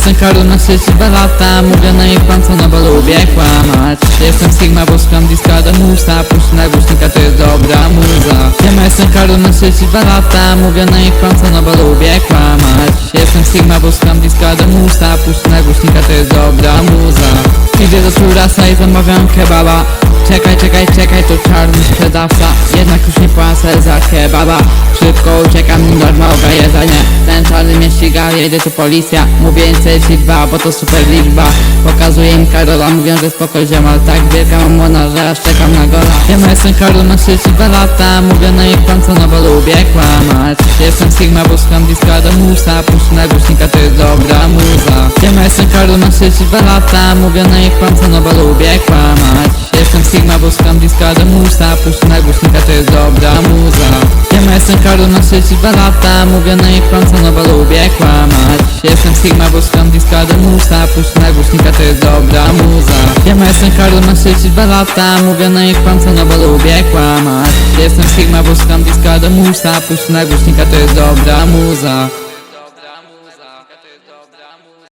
jestem Karol na sieci dwa lata. Mówię na ich pan co no bo lubię kłamać. Jestem Sigma, bo skram disco do musa. Puść na głośnika, to jest dobra muza. Ja jestem Karol na sieci dwa lata. Mówię na ich pan co no bo lubię kłamać. Jestem Sigma, bo skram disco do musa. Puść na głośnika, to jest dobra muza. Idę do Surasa i zamawiam kebaba. Czekaj, czekaj, czekaj, to czarny sprzedawca. Jednak już nie płacę za kebaba. Szybko uciekam, normalne jedzenie. Ten czarny mnie ściga, jedzie tu policja. Mówię im dwa, bo to super liczba. Pokazuję im Karola, mówią, że spoko ziomal. Tak wielka mamona, że aż czekam na gola. Ja jestem Karol, sieci dwa lata. Mówię na ich pan co, no bo lubię kłamać. Jestem Sigma, bo skam disco do musa Puść na głośnika, to jest dobra muza. Ja jestem Karol, sieci dwa lata. Mówię na ich pan co, no bo lubię kłamać. Jestem Sigma, bo skam disco do musa Puść na głośnika, to jest dobra muza jestem Karol, na sieci dwa lata. Mówię na ich pan co, no bo lubię kłamać. Jestem Sigma, bo skam disco do musa? Puść na głośnika, to jest dobra muza. Ja jestem Karol, na sieci dwa lata. Mówię na ich pan co, no bo lubię kłamać. Jestem Sigma, bo skam disco do musa? Puść na głośnika, to jest dobra muza